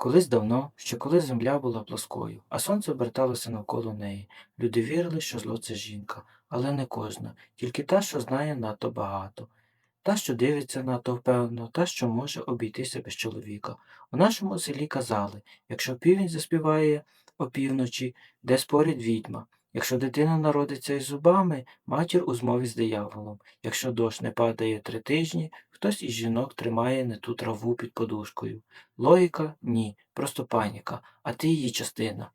Колись давно, ще коли земля була плоскою, а сонце оберталося навколо неї, люди вірили, що зло це жінка, але не кожна, тільки та, що знає надто багато, та, що дивиться надто впевнено, та, що може обійтися без чоловіка. У нашому селі казали, якщо півень заспіває опівночі, де спорить відьма. Якщо дитина народиться із зубами, матір у змові з дияволом. Якщо дощ не падає три тижні, хтось із жінок тримає не ту траву під подушкою. Логіка ні, просто паніка, а ти її частина.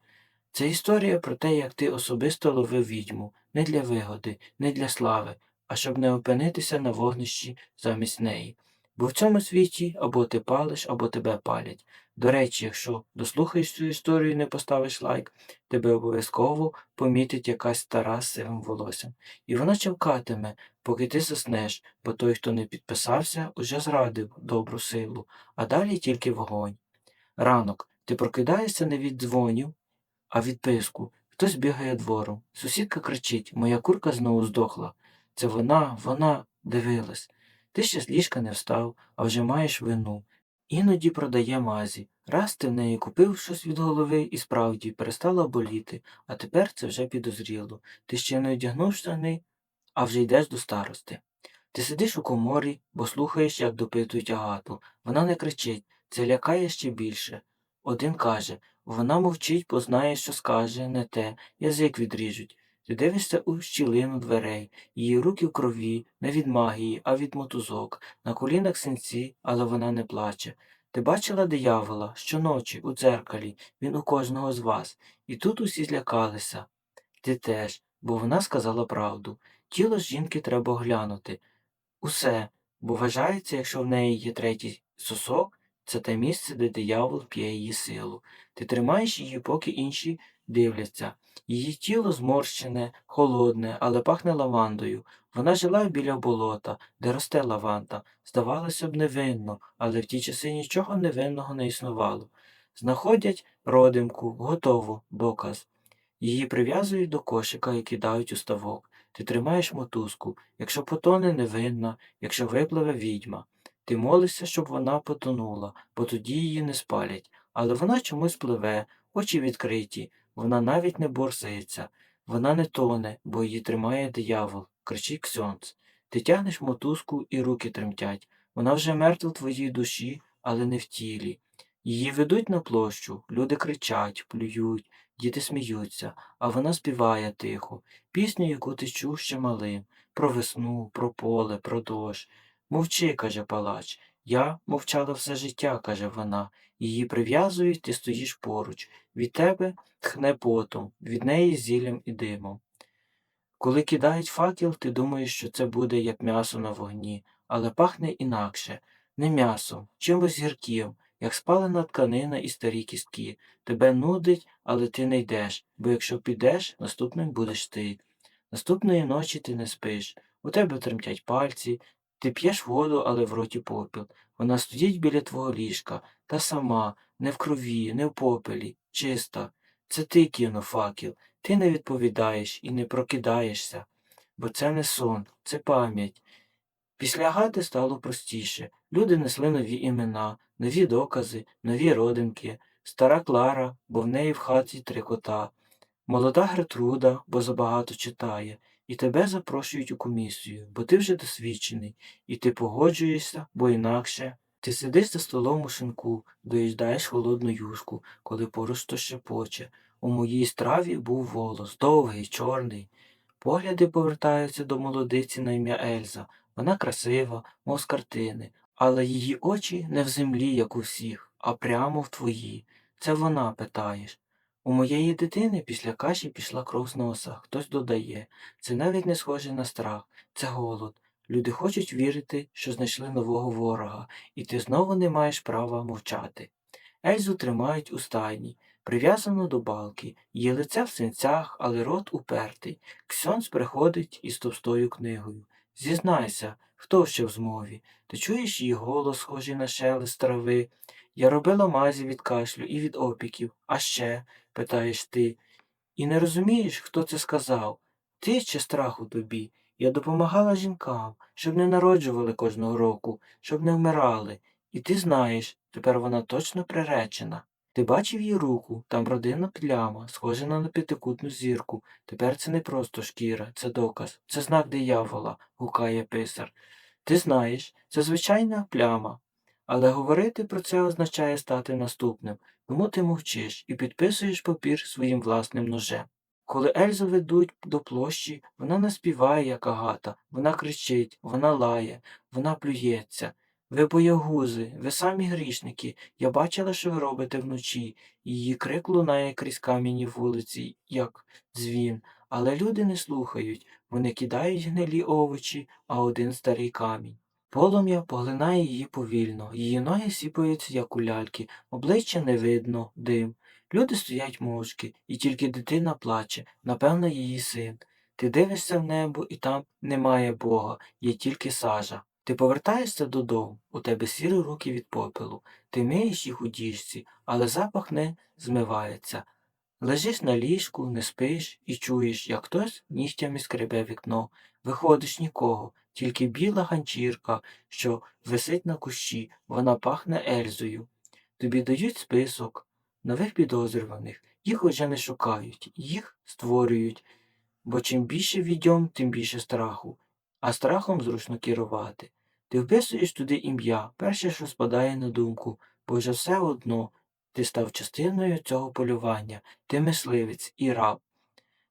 Це історія про те, як ти особисто ловив відьму, не для вигоди, не для слави, а щоб не опинитися на вогнищі замість неї. Бо в цьому світі або ти палиш, або тебе палять. До речі, якщо дослухаєш цю історію і не поставиш лайк, тебе обов'язково помітить якась стара з сивим волоссям. І вона чавкатиме, поки ти заснеш, бо той, хто не підписався, уже зрадив добру силу, а далі тільки вогонь. Ранок. Ти прокидаєшся не від дзвонів, а від писку. Хтось бігає двором. Сусідка кричить Моя курка знову здохла. Це вона, вона дивилась. Ти ще з ліжка не встав, а вже маєш вину. Іноді продає мазі. Раз ти в неї купив щось від голови і справді перестала боліти, а тепер це вже підозріло. Ти ще не одягнув штани, а вже йдеш до старости. Ти сидиш у коморі, бо слухаєш, як допитують агату. Вона не кричить, це лякає ще більше. Один каже вона мовчить, бо знає, що скаже, не те, язик відріжуть. Ти дивишся у щілину дверей, її руки в крові, не від магії, а від мотузок, на колінах синці, але вона не плаче. Ти бачила диявола щоночі у дзеркалі, він у кожного з вас, і тут усі злякалися. Ти теж, бо вона сказала правду. Тіло жінки треба оглянути. Усе, бо вважається, якщо в неї є третій сосок, це те місце, де диявол п'є її силу. Ти тримаєш її, поки інші дивляться. Її тіло зморщене, холодне, але пахне лавандою. Вона жила біля болота, де росте лаванда. Здавалося б, невинно, але в ті часи нічого невинного не існувало. Знаходять родимку, готово, доказ. Її прив'язують до кошика і кидають у ставок. Ти тримаєш мотузку, якщо потоне невинна, якщо випливе відьма. Ти молишся, щоб вона потонула, бо тоді її не спалять, але вона чомусь пливе, очі відкриті, вона навіть не борсається, вона не тоне, бо її тримає диявол, кричить ксьонц. Ти тягнеш мотузку і руки тремтять. Вона вже мертва в твоїй душі, але не в тілі. Її ведуть на площу, люди кричать, плюють, діти сміються, а вона співає тихо, пісню, яку ти чув ще малим, про весну, про поле, про дощ. Мовчи, каже палач. Я мовчала все життя, каже вона. Її прив'язують, ти стоїш поруч. Від тебе тхне потом, від неї зіллям і димом. Коли кидають факел, ти думаєш, що це буде як м'ясо на вогні, але пахне інакше, не м'ясом, чимось гірким, як спалена тканина і старі кістки. Тебе нудить, але ти не йдеш, бо якщо підеш, наступним будеш ти. Наступної ночі ти не спиш, у тебе тремтять пальці, ти п'єш воду, але в роті попіл. Вона стоїть біля твого ліжка, та сама, не в крові, не в попелі, чиста. Це ти кинув факел, ти не відповідаєш і не прокидаєшся, бо це не сон, це пам'ять. Після Агати стало простіше. Люди несли нові імена, нові докази, нові родинки, стара Клара, бо в неї в хаті три кота, молода Гертруда, бо забагато читає, і тебе запрошують у комісію, бо ти вже досвідчений, і ти погоджуєшся, бо інакше. Ти сидиш за столом у шинку, доїждаєш холодну юшку, коли поруч то шепоче. У моїй страві був волос, довгий, чорний. Погляди повертаються до молодиці на ім'я Ельза. Вона красива, мов з картини, але її очі не в землі, як у всіх, а прямо в твої. Це вона питаєш. У моєї дитини після каші пішла кров з носа, хтось додає. Це навіть не схоже на страх, це голод. Люди хочуть вірити, що знайшли нового ворога, і ти знову не маєш права мовчати. Ельзу тримають у стайні, прив'язано до балки, її лице в синцях, але рот упертий. Ксьонс приходить із товстою книгою. Зізнайся, хто ще в змові? Ти чуєш її голос, схожий на шелест трави? Я робила мазі від кашлю і від опіків. А ще, питаєш ти, і не розумієш, хто це сказав? Ти чи страх у тобі? Я допомагала жінкам, щоб не народжували кожного року, щоб не вмирали. І ти знаєш, тепер вона точно приречена. Ти бачив її руку, там родинна пляма, схожа на п'ятикутну зірку. Тепер це не просто шкіра, це доказ, це знак диявола, гукає писар. Ти знаєш, це звичайна пляма. Але говорити про це означає стати наступним, тому ти мовчиш і підписуєш папір своїм власним ножем. Коли Ельзу ведуть до площі, вона не співає, як агата, вона кричить, вона лає, вона плюється. Ви боягузи, ви самі грішники, я бачила, що ви робите вночі. Її крик лунає крізь кам'яні вулиці, як дзвін. Але люди не слухають, вони кидають гнилі овочі, а один старий камінь. Полум'я поглинає її повільно, її ноги сіпаються, як у ляльки, обличчя не видно, дим. Люди стоять мовчки, і тільки дитина плаче, напевно, її син. Ти дивишся в небо, і там немає Бога, є тільки сажа. Ти повертаєшся додому, у тебе сірі руки від попелу, ти миєш їх у діжці, але запах не змивається. Лежиш на ліжку, не спиш і чуєш, як хтось нігтями скребе вікно. Виходиш нікого, тільки біла ганчірка, що висить на кущі, вона пахне Ельзою. Тобі дають список нових підозрюваних, їх уже не шукають, їх створюють, бо чим більше відьом, тим більше страху, а страхом зручно керувати. Ти вписуєш туди ім'я, перше, що спадає на думку, бо вже все одно ти став частиною цього полювання, ти мисливець і раб.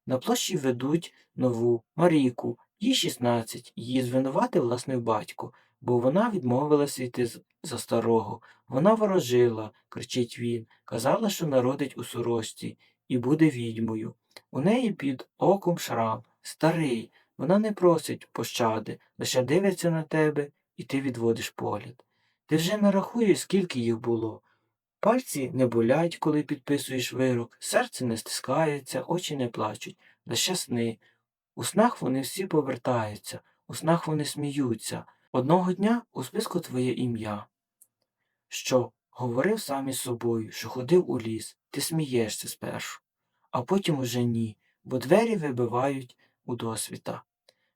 На площі ведуть нову Марійку, їй 16, її звинуватив власний батько, бо вона відмовилася йти за старого. Вона ворожила, кричить він, казала, що народить у сорочці і буде відьмою. У неї під оком шрам, старий, вона не просить пощади, лише дивиться на тебе, і ти відводиш погляд. Ти вже не рахуєш, скільки їх було. Пальці не болять, коли підписуєш вирок, серце не стискається, очі не плачуть, лише сни. У снах вони всі повертаються, у снах вони сміються. Одного дня у списку твоє ім'я. Що говорив сам із собою, що ходив у ліс, ти смієшся спершу, а потім уже ні, бо двері вибивають у досвіта.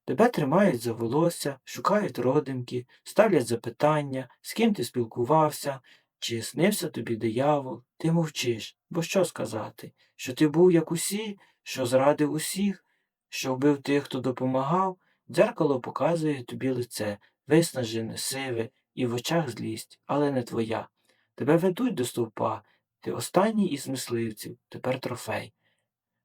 Тебе тримають за волосся, шукають родимки, ставлять запитання, з ким ти спілкувався, чи снився тобі диявол, ти мовчиш, бо що сказати? Що ти був як усі, що зрадив усіх, що вбив тих, хто допомагав, дзеркало показує тобі лице, виснажене, сиве, і в очах злість, але не твоя. Тебе ведуть до стовпа, ти останній із мисливців, тепер трофей.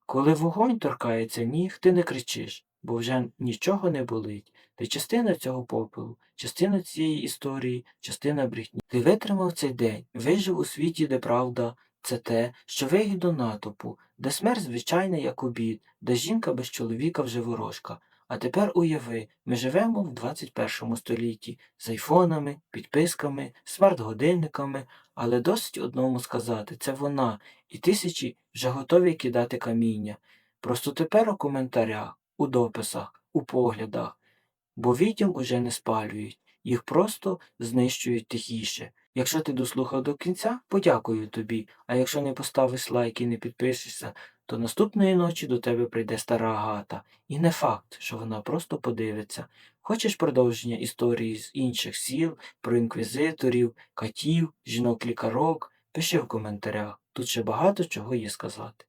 Коли вогонь торкається ніг, ти не кричиш, бо вже нічого не болить. Ти частина цього попелу, частина цієї історії, частина брехні. Ти витримав цей день, вижив у світі, де правда це те, що вигідно натовпу, де смерть звичайна, як обід, де жінка без чоловіка вже ворожка. А тепер уяви, ми живемо в 21 столітті з айфонами, підписками, смарт-годинниками, але досить одному сказати, це вона, і тисячі вже готові кидати каміння. Просто тепер у коментарях, у дописах, у поглядах, бо відьом уже не спалюють, їх просто знищують тихіше. Якщо ти дослухав до кінця, подякую тобі, а якщо не поставиш лайк і не підпишешся, то наступної ночі до тебе прийде стара Агата, і не факт, що вона просто подивиться. Хочеш продовження історії з інших сіл, про інквізиторів, катів, жінок-лікарок? Пиши в коментарях, тут ще багато чого є сказати.